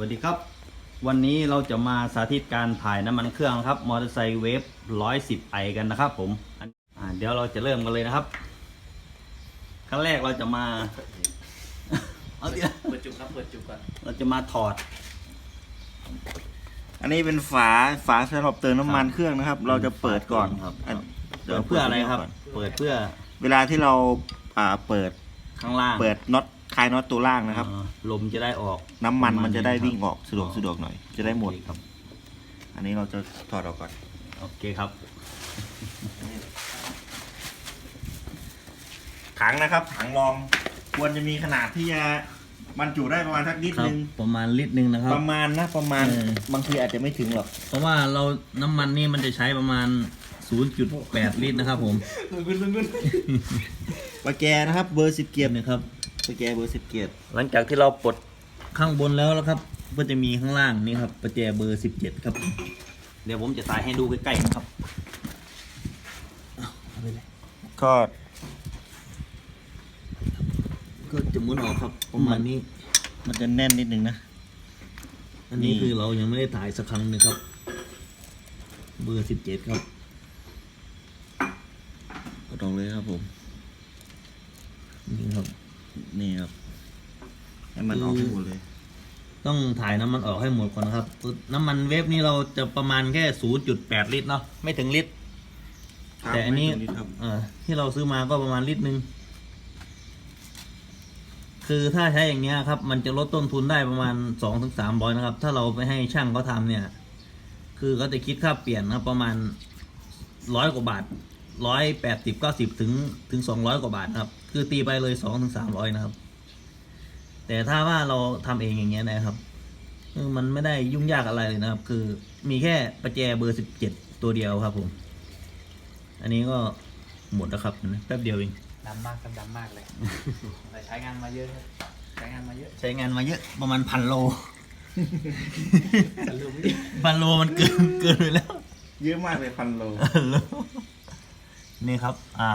วัสดีครับ วันนี้เราจะมาสาธิตการถ่ายน้ำมันเครื่องนะครับมอเตอร์ไซค์เวฟ110ไอกันนะครับผมอันอ่าเดี๋ยวเราจะเริ่มกันเลยนะครับขั้นแรกเราจะมาเอาดิเปิดจุกครับเปิดจุกก่อนเราจะมาถอด อันนี้เป็นฝาฝาสำหรับเติมน้ำมันเครื่องนะครับ เราจะเปิดก่อนครับอันเปิดเพื่ออะไรครับ เปิดเพื่อ เวลาที่เราอ่าเปิดข้างล่าง เปิดน็อต คลายน็อตตัวล่างนะครับ อ่าลมจะได้ออก น้ำมันมันจะได้ครับวิ่งออกสะดวกสะดวกหน่อย จะได้หมด โอเคครับ อันนี้เราจะถอดออกก่อน โอเคครับ ถังนะครับ ถังรองควรจะมีขนาดที่จะบรรจุได้ประมาณสักนิดครับนึง ประมาณลิตรหนึ่งนะครับ ประมาณนะประมาณเออ บางทีอาจจะไม่ถึงหรอกเพราะว่าเราน้ำมันนี่มันจะใช้ประมาณ 0.8 ลิตรนะครับผมปลาแกนะครับ เบอร์สิบเกียร์นี่ครับ ปลาแกเบอร์สิบเกียร์หลังจากที่เราปลดข้างบนแล้วแล้วครับ ก็จะมีข้างล่างนี่ครับประแจเบอร์17ครับ เดี๋ยวผมจะตายให้ดูใกล้ๆนะครับเอาไปเลยก็ก็จะหมุนออกครับประมาณนี้ มันจะแน่นนิดนึงนะ อันนี้นี่คือเรายังไม่ได้ถ่ายสักครั้งหนึงครับ เบอร์17ครับกดออกเลยครับผม นี่ครับ นี่ครับ ให้ มันออกให้หมดเลย ต้องถ่ายน้ำมันออกให้หมดก่อนนะครับ น้ำมันเวฟนี่เราจะประมาณแค่ 0.8 ลิตรเนาะไม่ถึงลิตร ครับแต่อันนี้ไม่ถึงลิตรครับ เอ่อที่เราซื้อมาก็ประมาณลิตรหนึ่ง คือถ้าใช้อย่างเงี้ยครับ มันจะลดต้นทุนได้ประมาณสองถึงสามร้อยนะครับ ถ้าเราไปให้ช่างเขาทำเนี่ย คือเขาจะคิดค่าเปลี่ยนนะครับ ประมาณร้อยกว่าบาทร้อยแปดสิบเก้าสิบถึงถึงสองร้อยกว่าบาทนะครับ คือตีไปเลยสองถึงสามร้อยนะครับ แต่ถ้าว่าเราทำเองอย่างเงี้ยนะครับคือมันไม่ได้ยุ่งยากอะไรเลยนะครับ คือมีแค่ประแจเบอร์สิบเจ็ดตัวเดียวครับผม อันนี้ก็หมดแล้วครับเห็นไหมแป๊บเดียวเองดำมากครับดำมากเลยแต่ใช้งานมาเยอะครับใช้งานมาเยอะใช้งานมาเยอะประมาณพันโลสรุปดิพันโลมันเกินเกินไปแล้ว เยอะมากเลยพันโลพันโลนี่ครับ อ่า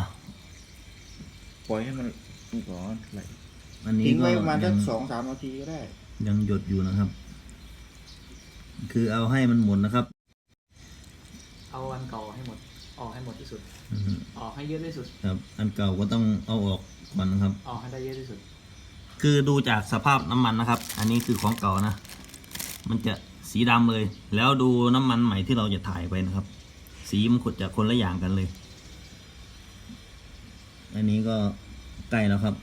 ปล่อยให้มันนี่ก่อนไหล อันนี้ทิ้งก็ไว้ประมาณสัยักงสองสามนาทีก็ได้ ยังหยดอยู่นะครับ คือเอาให้มันหมดนะครับ เอาอันเก่าให้หมด ออกให้หมดที่สุด อืมออกให้เยอะที่สุด ครับ อันเก่าก็ต้องเอาออกก่อนนะครับ ออกให้ได้เยอะที่สุด คือดูจากสภาพน้ำมันนะครับ อันนี้คือของเก่านะ มันจะสีดำเลย แล้วดูน้ำมันใหม่ที่เราจะถ่ายไปนะครับ สีมันขดจะคนละอย่างกันเลย อันนี้ก็ใกล้แล้วครับ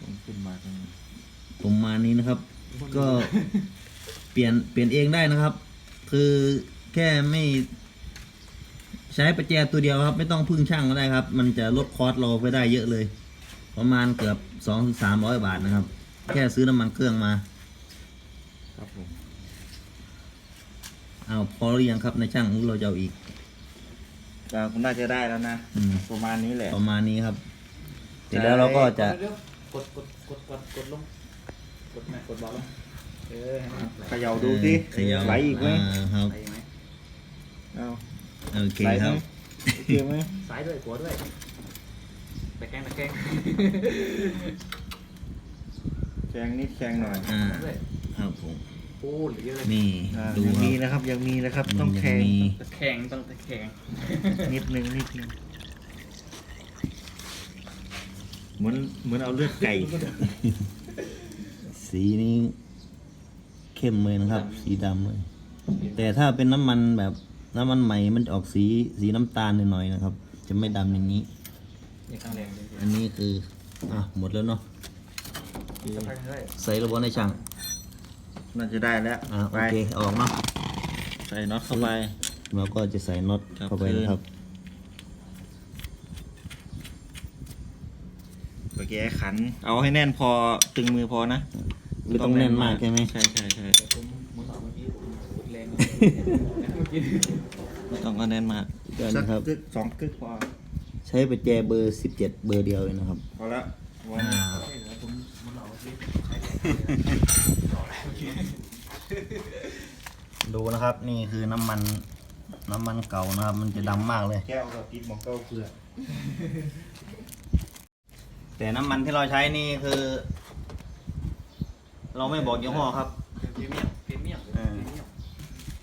ผมขึ้นมาตรงนี้ ประมาณนี้นะครับ ก็เปลี่ยนเปลี่ยนเองได้นะครับ คือแค่ไม่ใช้ประแจตัวเดียวครับ ไม่ต้องพึ่งช่างก็ได้ครับ มันจะลดคอสเราไปได้เยอะเลย ประมาณเกือบสองถึงสามร้อยบาทนะครับ แค่ซื้อน้ำมันเครื่องมา ครับผมเอาพอหรือยังครับในช่างหรือเราจะเอาอีกก็น่าจะได้แล้วนะ อืมประมาณนี้แหละ ประมาณนี้ครับ เสร็จแล้วเราก็จะ เดี๋ยวๆ กดกดกดกดกดลง กดไหมกดบอลลง เออให้มันไหลเขย่าดูสิเขย่าไหลอีกไหมาครับไหลไหมเอาโอเคไหลคไหมรับ โอเคไหมซ้ายด้วยขวาด้วยตะแกรงตะแกรงแข็งนิดแข็งหน่อยอ่าด้วยครับผมโอ้เหลือเยอะเลยนี่อ่าดูยังคมีรับ นะครับยังมีนะครับมันต้องยังแข็งมี ตะแครงต้องตะแครงนิดนึงนิดนึง เหมือนเหมือนเอาเลือดไก่ สีนี้เข้มเลยนะครับ สีดำเลย แต่ถ้าเป็นน้ำมันแบบน้ำมันใหม่มันจะออกสีสีน้ำตาลหน่อยๆนะครับ จะไม่ดำอย่างนี้ นี่ข้างแรงเลยอันนี้คืออะหมดแล้วเนาะสักพักด้วยใส่ระบบในช่างน่าจะได้แล้วอะโอไปเคเอาออกเนาะใส่น็อตเข้าไป เราก็จะใส่น็อตครับเข้าไปนะครับ ไป แกขัน เอาให้แน่นพอตึงมือพอนะไม่ต้องแน่นมากใช่ไหมใช่ใช่ใช่แต่ผมหมุนออกเมื่อกี้ผมกดแรงเมื่อกี้ไม่ต้องก็แน่นมากเดี๋ยวสักนะครับ กึกสองกึกพอใช้ประแจเบอร์สิบเจ็ดเบอร์เดียวเองนะครับ พอแล้ววันอ่าใช่เหรอผมหมุนออกเมื่อกี้ดูนะครับนี่คือน้ำมันน้ำมันเก่านะครับ มันจะดำมากเลย แก้วกับติดหมอกเก้าเกลือ แต่น้ำมันที่เราใช้นี่คือ เราไม่บอกยี่ห้อครับ พรีเมียมพรีเมียมเออพรีเมียม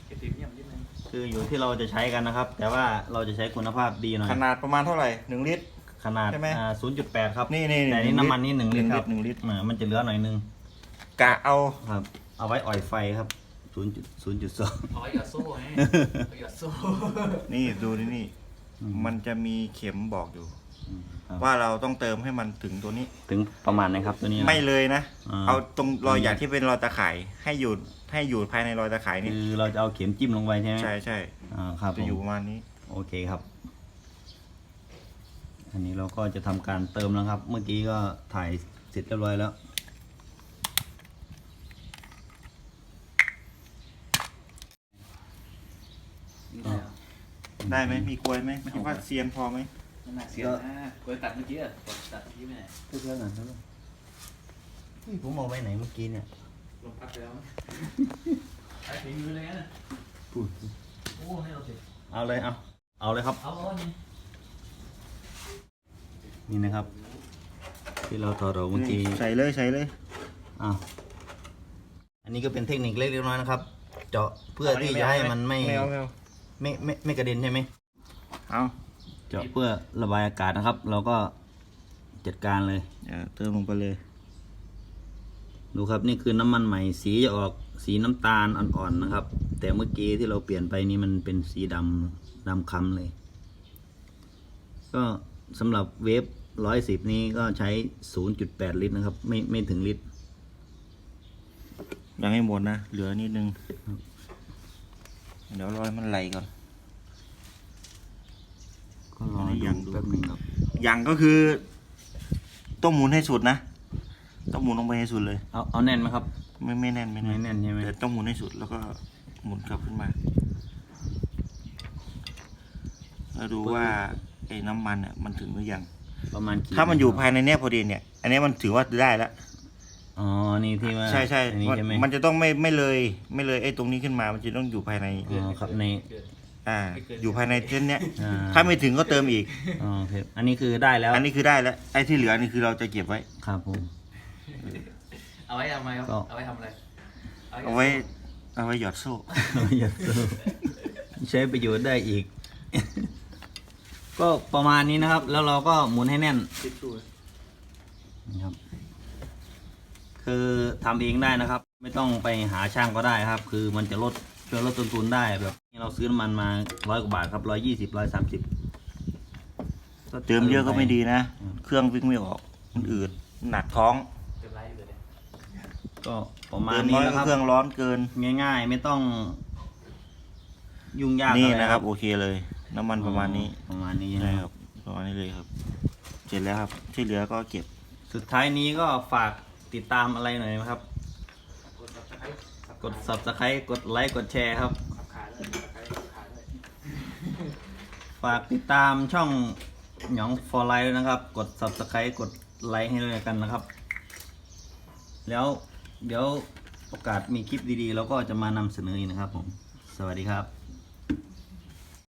เก็บพรีเมียมนิดนึงคืออยู่ที่เราจะใช้กันนะครับ แต่ว่าเราจะใช้คุณภาพดีหน่อยขนาดประมาณเท่าไหร่หนึ่งลิตร ขนาดใช่ไหม อ่า0.8 ครับนี่นี่แต่นี่น้ำมันนี่หนึ่งลิตรครับหนึ่งลิตรอ่ามันจะเหลือหน่อยนึงกะเอาครับ เอาไว้อ่อยไฟครับ0 0.2 เอาไว้หยอดโซ่ไงเอาหยอดโซ่ นี่ดูนี่นี่ มันจะมีเข็มบอกอยู่ ครับ ว่าเราต้องเติมให้มันถึงตัวนี้ ถึงประมาณไหนะครับตัวนี้นะไม่เลยนะ อ่า เอาตรงรอยหยักที่เป็นรอยตะข่ายให้อยู่ให้อยู่ภายในรอยตะข่ายนี่คือเราจะเอาเข็มจิ้มลงไปใช่ไหมใช่ใช่อ่าครับผจะอยู่มประมาณนี้ โอเคครับ อันนี้เราก็จะทำการเติมแล้วครับ เมื่อกี้ก็ถ่ายเสร็จเรียบร้อยแล้ว ได้ไหมมีกลวยไหมคิดว่าเซียนพอไหม นั่นน่ะเสียนะกวยตัดเมื่อกี้อะกดตัดเมื่อกี้ไม่ไหนเพื่อนๆกันครับผมเอาไว้ไหนเมื่อกี้เนี่ยลงพักไปแล้วมั้งไอ้ฝีมือเลยนะพูดโอ้ให้เราสิเอาเลยเอาเอาเลยครับ เอาเอานี่นี่นะครับ ที่เราถอดออกเมื่อกี้ใส่เลยใส่เลยอ้าวอันนี้ก็เป็นเทคนิคเล็กๆน้อยๆนะครับ เจาะเพื่อที่จะให้มันไม่ไม่เอาไม่เอาไม่ไม่ไม่กระเด็นใช่ไหมเอา เจาะเพื่อระบายอากาศนะครับ เราก็จัดการเลยเดี๋ยวเติมลงไปเลย ดูครับนี่คือน้ำมันใหม่ สีจะออกสีน้ำตาลอ่อนๆนะครับ แต่เมื่อกี้ที่เราเปลี่ยนไปนี่มันเป็นสีดำดำคล้ำเลย ก็สำหรับเวฟร้อยสิบนี้ก็ใช้0.8ลิตรนะครับ ไม่ไม่ถึงลิตรยังให้หมดนะ เหลือนิดนึง เดี๋ยวรอยมันไหลก่อน ก็รออันนี้ยังดูดูแป๊บหนึงครับ อย่างก็คือ ต้องหมุนให้สุดนะ ต้องหมุนลงไปให้สุดเลย เอาเอาแน่นไหมครับ ไม่ไม่แน่นไม่แน่นไม่แน่นใช่ไหมแต่ต้องหมุนให้สุดแล้วก็หมุนกลับขึ้นมาแล้วดูว่าไอ้น้ำมันเนี่ยมันถึงหรือยัง ประมาณกี่ถ้ามันอยู่ครับภายในเนี้ยพอดีเนี่ย อันนี้มันถือว่าได้แล้ว อ๋อ นี่ที่ว่าใช่ใช่อันนี้มันใช่ไหมมันจะต้องไม่ไม่เลย ไม่เลยไอ้ตรงนี้ขึ้นมา มันจะต้องอยู่ภายใน อ๋อครับในเกิด อ่าอยู่ภายในเส้นเนี้ยอ่าถ้าไม่ถึงก็เติมอีก อ๋อครับอันนี้คือได้แล้วอันนี้คือได้แล้วไอ้ที่เหลือนี่คือเราจะเก็บไว้ ครับผม เอาไว้ทำไมครับ ก็ เอาไว้ทำอะไรเอาไว้เอาไว้หยอดโซ่อย่าสู้ใช้ประโยชน์ได้อีก ก็ประมาณนี้นะครับ แล้วเราก็หมุนให้แน่นทิชชู่นะครับ คือทำเองได้นะครับ ไม่ต้องไปหาช่างก็ได้ครับ คือมันจะลดช่วยลดต้นทุนได้แบบนี้ เราซื้อน้ำมันมาร้อยกว่าบาทครับร้อยยี่สิบร้อยสามสิบเติมเยอะก็ไม่ดีนะ เครื่องวิ่งไม่ออก มันอืดหนักท้องเต็มไลฟ์เลยเนี่ยก็ประมาณเติมนี้น้อยนะก็ครับเครื่องร้อนเกิน ง่าย ๆ ไม่ต้อง ยุ่งยากนี่อไนะครับ โอเคเลย น้ำมันประมาณนี้ ประมาณนี้ใช่นะคครัรับบประมาณนี้เลยครับ เสร็จแล้วครับ ที่เหลือก็เก็บ สุดท้ายนี้ก็ฝากติดตามอะไรหน่อยนะครับ กด subscribe กด subscribe กดไลค์ กดแชร์ครับ ขับขาเลยขับขาขับขาเลย ฝากติดตามช่องหยอง for life ด้วยนะครับ กด subscribe กดไลค์ให้ด้วยกันนะครับ แล้วเดี๋ยวโอกาสมีคลิปดีๆเราก็จะมานำเสนออีกนะครับผม สวัสดีครับ